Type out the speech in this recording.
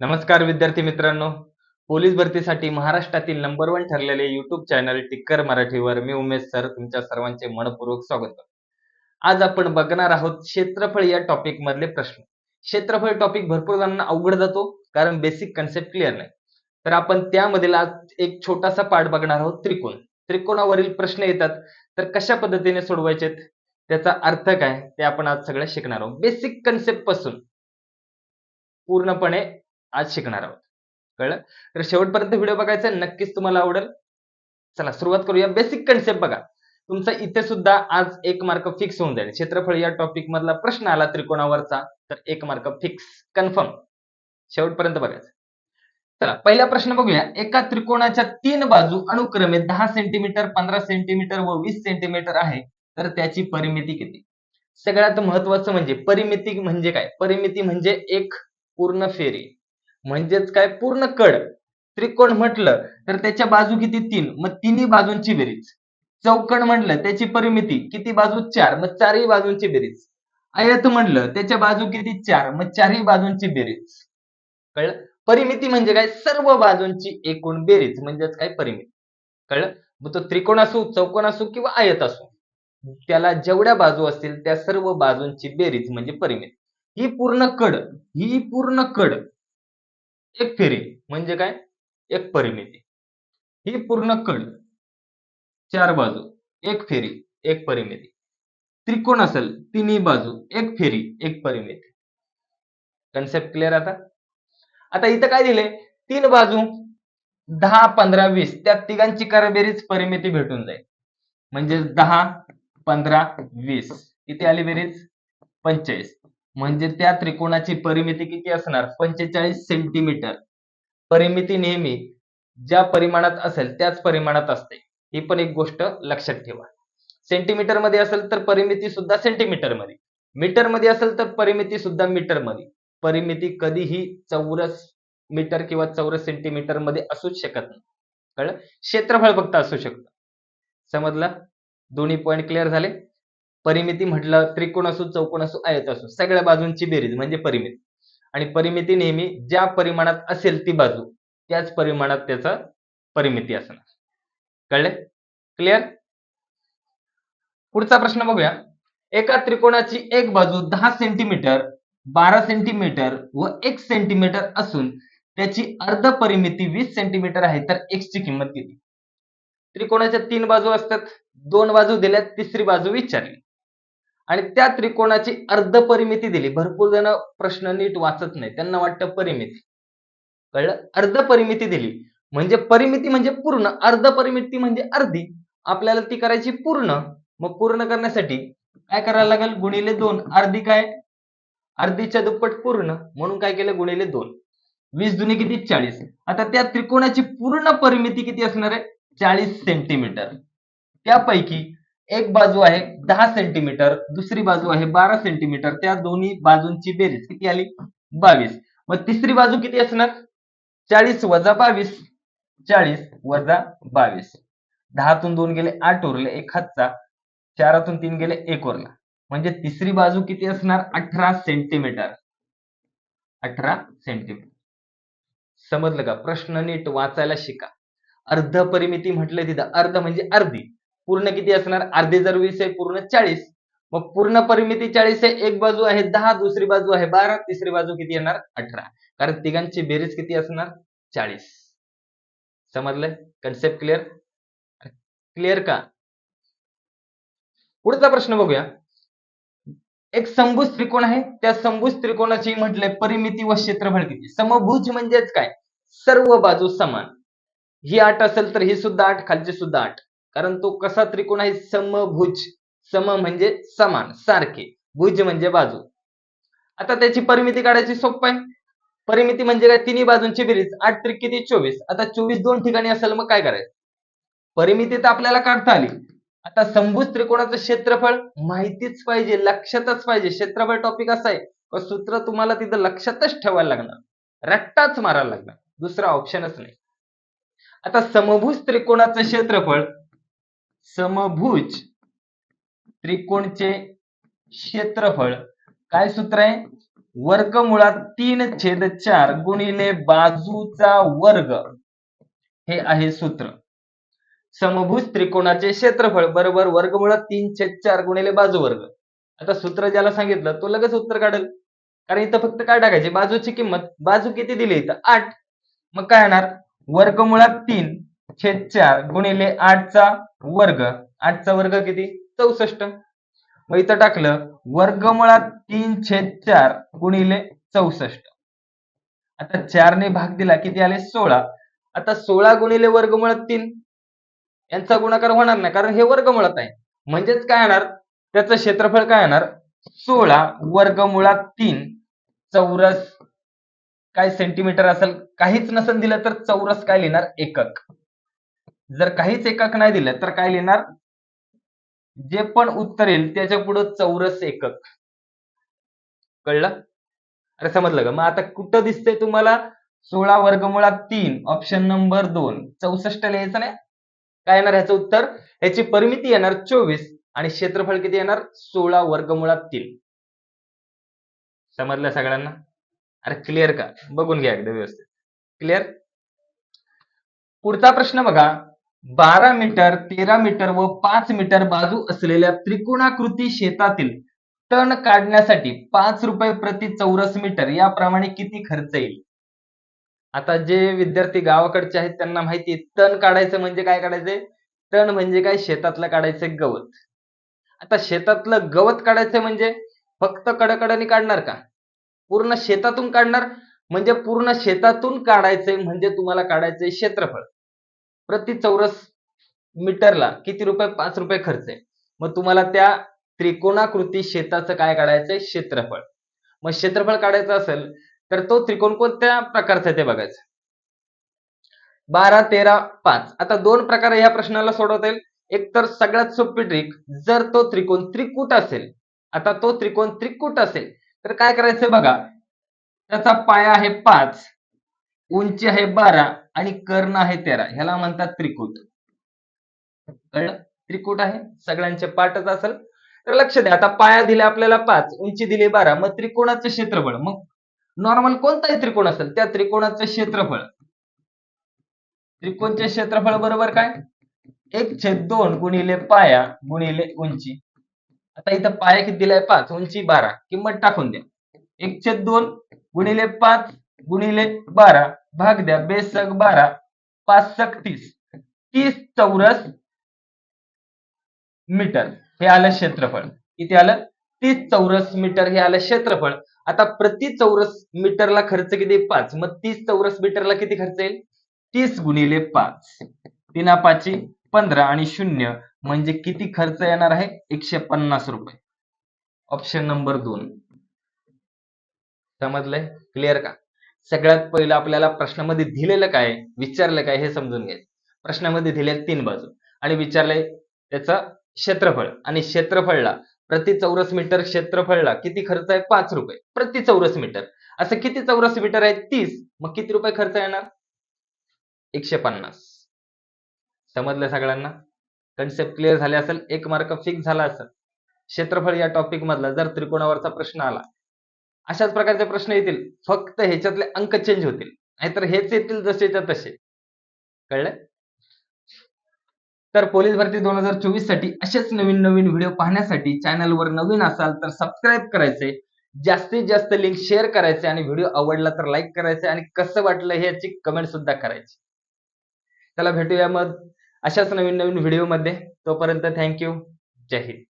नमस्कार विद्यार्थी मित्रांनो. पोलीस भरतीसाठी महाराष्ट्रातील नंबर वन ठरलेले युट्यूब चॅनल टिक्कर मराठीवर मी उमेश सर तुमच्या सर्वांचे मनपूर्वक स्वागत. करतो आज आपण बघणार आहोत क्षेत्रफळ या टॉपिक मधले प्रश्न. क्षेत्रफळ टॉपिक भरपूर जणांना अवघड जातो कारण बेसिक कन्सेप्ट क्लिअर नाही. तर आपण त्यामधील आज एक छोटासा पार्ट बघणार आहोत त्रिकोण. त्रिकोणावरील प्रश्न येतात तर कशा पद्धतीने सोडवायचेत त्याचा अर्थ काय ते आपण आज सगळं शिकणार आहोत. बेसिक कन्सेप्टपासून. पूर्णपणे आज शिकणार आहोत. कळलं? तर शेवटपर्यंत व्हिडिओ बघायचा नक्कीच तुम्हाला आवडेल. चला सुरुवात करूया. बेसिक कन्सेप्ट बघा. तुमचा इथे सुद्धा आज एक मार्क फिक्स होऊन जाईल. क्षेत्रफळ या टॉपिक मधला प्रश्न आला त्रिकोणावरचा तर एक मार्क फिक्स कन्फर्म शेवटपर्यंत बघायचं. चला पहिला प्रश्न बघूया. एका त्रिकोणाच्या तीन बाजू अनुक्रमे दहा सेंटीमीटर पंधरा सेंटीमीटर व वीस सेंटीमीटर आहे तर त्याची परिमिती किती? सगळ्यात महत्वाचं म्हणजे परिमिती म्हणजे काय? परिमिती म्हणजे एक पूर्ण फेरी. म्हणजेच काय? पूर्ण कड. त्रिकोण म्हटलं तर त्याच्या बाजू किती? तीन. मग तिन्ही बाजूंची बेरीज. चौकण म्हटलं त्याची परिमिती किती बाजू? चार. मग चारही बाजूंची बेरीज. आयत म्हटलं त्याच्या बाजू किती? चार. मग चारही बाजूंची बेरीज. कळलं? परिमिती म्हणजे काय? सर्व बाजूंची एकूण बेरीज म्हणजेच काय? परिमिती. कळलं? मग तो त्रिकोण असो चौकोन असो किंवा आयत असो त्याला जेवढ्या बाजू असतील त्या सर्व बाजूंची बेरीज म्हणजे परिमिती. ही पूर्ण कड. ही पूर्ण कड. एक फेरी. म्हणजे काय? एक परिमिती. ही पूर्ण कड चार बाजू. एक फेरी एक परिमिती. त्रिकोण असेल तिन्ही बाजू. एक फेरी एक परिमिती. कन्सेप्ट क्लिअर आता? आता इथं काय दिले तीन बाजू दहा पंधरा वीस. त्या तिघांची करबेरीज परिमिती भेटून जाईल. म्हणजे दहा पंधरा वीस. किती आली बेरीज? पंचेचाळीस. म्हणजे त्या त्रिकोणाची परिमिती किती असणार? पंचेचाळीस सेंटीमीटर परिमिती नेहमी ज्या परिमाणात असेल त्याच परिमाणात असते. ही पण एक गोष्ट लक्षात ठेवा. सेंटीमीटरमध्ये असेल तर परिमिती सुद्धा सेंटीमीटरमध्ये. मीटरमध्ये असेल तर परिमिती सुद्धा मीटरमध्ये. परिमिती कधीही चौरस मीटर किंवा चौरस सेंटीमीटरमध्ये असूच शकत नाही. कळलं? क्षेत्रफळ फक्त असू शकतं. समजलं? दोन्ही पॉईंट क्लिअर झाले? परिमिती म्हटलं त्रिकोण असो चौकोन असो आयत असो सगळ्या बाजूंची बेरीज म्हणजे परिमिती. आणि परिमिती नेहमी ज्या परिमाणात असेल ती बाजू त्याच परिमाणात त्याचा परिमिती असणार. कळले? क्लिअर पुढचा प्रश्न बघूया. एका त्रिकोणाची एक बाजू दहा सेंटीमीटर बारा सेंटीमीटर व एक सेंटीमीटर असून त्याची अर्ध परिमिती वीस सेंटीमीटर आहे तर एक्स ची किंमत किती? त्रिकोणाच्या तीन बाजू असतात दोन बाजू दिल्यात तिसरी बाजू विचारली. आणि त्या त्रिकोणाची अर्ध परिमिती दिली. भरपूर जण प्रश्न नीट वाचत नाही. त्यांना वाटतं परिमिती. कळलं? अर्ध परिमिती दिली. म्हणजे परिमिती म्हणजे पूर्ण. अर्ध परिमिती म्हणजे अर्धी. आपल्याला ती करायची पूर्ण. मग पूर्ण करण्यासाठी काय करायला लागेल? गुणिले दोन. अर्धी काय? अर्धीच्या दुप्पट पूर्ण. म्हणून काय केलं? गुणिले दोन. वीस जुनी किती? चाळीस. आता त्या त्रिकोणाची पूर्ण परिमिती किती असणार आहे? चाळीस सेंटीमीटर. त्यापैकी एक बाजू आहे दहा सेंटीमीटर दुसरी बाजू आहे बारा सेंटीमीटर त्या दोन्ही बाजूंची बेरीज किती आली? बावीस. मग तिसरी बाजू किती असणार? चाळीस वजा बावीस. चाळीस वजा बावीस. दहातून दोन गेले आठ उरले एक हातचा. चारातून तीन गेले एक उरला. म्हणजे तिसरी बाजू किती असणार? अठरा सेंटीमीटर अठरा सेंटीमीटर समजलं का? प्रश्न नीट वाचायला शिका. अर्ध परिमिती म्हटलं तिथं. अर्ध म्हणजे अर्धी. पूर्ण किती असणार? अर्धे जर वीस आहे पूर्ण चाळीस. मग पूर्ण परिमिती चाळीस आहे एक बाजू आहे दहा. दुसरी बाजू आहे बारा. तिसरी बाजू किती येणार? अठरा. कारण तिघांची बेरीज किती असणार? चाळीस. समजलंय? कन्सेप्ट क्लिअर क्लिअर का? पुढचा प्रश्न बघूया. एक समभुज त्रिकोण आहे त्या समभुज त्रिकोणाची म्हटले परिमिती व क्षेत्रफळ किती? समभुज म्हणजेच काय? सर्व बाजू समान. ही आठ असेल तर ही सुद्धा आठ खालची सुद्धा आठ. कारण तो कसा त्रिकोण आहे? समभुज. सम म्हणजे समान सारखे. भुज म्हणजे बाजू. आता त्याची परिमिती काढायची सोपं आहे. परिमिती म्हणजे काय? तिन्ही बाजूंची बेरीज. आठ त्रिक किती? चोवीस. आता चोवीस दोन ठिकाणी असेल मग काय करायचं? परिमिती तर आपल्याला काढता आली. आता समभुज त्रिकोणाचं क्षेत्रफळ माहितीच पाहिजे लक्षातच पाहिजे. क्षेत्रफळ टॉपिक असा आहे. सूत्र तुम्हाला तिथं लक्षातच ठेवायला लागणार. रट्टाच मारायला लागणार. दुसरा ऑप्शनच नाही. आता समभुज त्रिकोणाचं क्षेत्रफळ समभुज त्रिकोणचे क्षेत्रफळ. काय सूत्र आहे? वर्गमुळात तीन छेद चार गुणिले बाजूचा वर्ग. हे आहे सूत्र. समभुज त्रिकोणाचे क्षेत्रफळ. बरोबर वर्गमुळात तीन छेद चार गुणिले बाजू वर्ग. आता सूत्र ज्याला सांगितलं तो लगेच उत्तर काढेल. कारण इथं फक्त काय टाकायचे? बाजूची किंमत. बाजू किती दिली? इथं आठ. मग काय येणार वर्गमुळात तीन. छेद चार गुणिले आठचा वर्ग. आठचा वर्ग किती? चौसष्ट. मग इथं टाकलं वर्गमुळात तीन छेद चार गुणिले चौसष्ट. आता चारने भाग दिला किती आले? सोळा. आता सोळा गुणिले वर्गमुळात तीन. यांचा गुणाकार होणार नाही कारण हे वर्गमुळात आहे. म्हणजेच काय येणार त्याचं क्षेत्रफळ काय येणार सोळा वर्गमुळात तीन. चौरस काय सेंटीमीटर असेल काहीच नसेल दिलं तर चौरस काय लिहिणार? एकक. जर काहीच एकक नाही दिलं तर काय लिहिणार? जे पण उत्तर येईल त्याच्या पुढं चौरस एकक. कळलं? अरे समजलं का? मग आता कुठं दिसतंय तुम्हाला? सोळा वर्गमुळात तीन ऑप्शन नंबर दोन. चौसष्ट लिहायचं नाही? काय येणार ह्याचं उत्तर? ह्याची परिमिती येणार चोवीस आणि क्षेत्रफळ किती येणार? सोळा वर्गमुळात तीन. समजलं सगळ्यांना? अरे क्लिअर का? बघून घ्या एकदा व्यवस्थित. क्लिअर पुढचा प्रश्न बघा. बारा मीटर तेरा मीटर व पाच मीटर बाजू असलेल्या त्रिकोणाकृती शेतातील तण काढण्यासाठी पाच रुपये प्रति चौरस मीटर याप्रमाणे किती खर्च येईल? आता जे विद्यार्थी गावाकडचे आहेत त्यांना माहिती तण काढायचं म्हणजे काय काढायचंय? तण म्हणजे काय? शेतातलं काढायचं गवत. आता शेतातलं गवत काढायचं म्हणजे फक्त कडकडनी काढणार का? पूर्ण शेतातून काढणार? म्हणजे पूर्ण शेतातून काढायचंय म्हणजे तुम्हाला काढायचंय क्षेत्रफळ. प्रति चौरस मीटरला किती रुपये? पाच रुपये खर्च आहे. मग तुम्हाला त्या त्रिकोणाकृती शेताचं काय काढायचंय क्षेत्रफळ. मग क्षेत्रफळ काढायचं असेल तर तो त्रिकोण कोणत्या प्रकारचा आहे ते बघायचं. बारा तेरा पाच. आता दोन प्रकारे या प्रश्नाला सोडवता येईल. एक तर सगळ्यात सोपी ट्रिक जर तो त्रिकोण त्रिकूट असेल आता तो त्रिकोण त्रिकूट असेल तर काय करायचं बघा. त्याचा पाया आहे पाच उंची आहे बारा आणि कर्ण आहे तेरा. ह्याला म्हणतात त्रिकूट. कळलं त्रिकूट आहे. सगळ्यांचे पाठच असेल. तर लक्ष द्या. आता पाया दिले आपल्याला पाच उंची दिली बारा. मग त्रिकोणाचं क्षेत्रफळ. मग नॉर्मल कोणताही त्रिकोण असेल त्या त्रिकोणाचं क्षेत्रफळ. त्रिकोणचे क्षेत्रफळ बरोबर काय? एक छेद दोन गुणिले पाया गुणिले उंची. आता इथं पाया किती दिलाय? पाच उंची बारा. किंमत टाकून द्या. एक छेद दोन गुणिले पाच गुणिले बारा. भाग द्या. बेसक बारा पाच सक तीस. तीस चौरस मीटर. हे आलं क्षेत्रफळ. किती आलं? तीस चौरस मीटर हे आलं क्षेत्रफळ. आता प्रति चौरस मीटरला खर्च किती? पाच. मग तीस चौरस मीटरला किती खर्च येईल? तीस गुणिले पाच. तीना पाची पंधरा आणि शून्य. म्हणजे किती खर्च येणार आहे? एकशे पन्नास रुपये. ऑप्शन नंबर दोन. समजलंय? क्लिअर का? सगळ्यात पहिलं आपल्याला प्रश्नामध्ये दिलेलं काय विचारलं काय हे समजून घ्यायचं. प्रश्नामध्ये दिले तीन बाजू. आणि विचारलंय त्याचं क्षेत्रफळ. आणि क्षेत्रफळला प्रति चौरस मीटर क्षेत्रफळला किती खर्च आहे? पाच रुपये. प्रति चौरस मीटर. असं किती चौरस मीटर आहे? तीस. मग किती रुपये खर्च येणार? एकशे पन्नास. समजलं सगळ्यांना? कन्सेप्ट क्लिअर झाले असेल? एक मार्क फिक्स झाला असेल? क्षेत्रफळ या टॉपिक मधला जर त्रिकोणावरचा प्रश्न आला अशाच प्रकारचे प्रश्न येतील. फक्त ह्याच्यातले अंक चेंज होतील. नाहीतर हेच येतील जसेच्या तसे. कळलं? तर पोलीस भरती दोन हजार चोवीससाठी असेच नवीन नवीन व्हिडिओ पाहण्यासाठी चॅनलवर नवीन असाल तर सबस्क्राईब करायचे जास्तीत जास्त लिंक शेअर करायचे आणि व्हिडिओ आवडला तर लाईक करायचे आणि कसं वाटलं हे याची कमेंट सुद्धा करायची. चला भेटूया मग अशाच नवीन नवीन व्हिडिओमध्ये तोपर्यंत थँक्यू जय हिंद.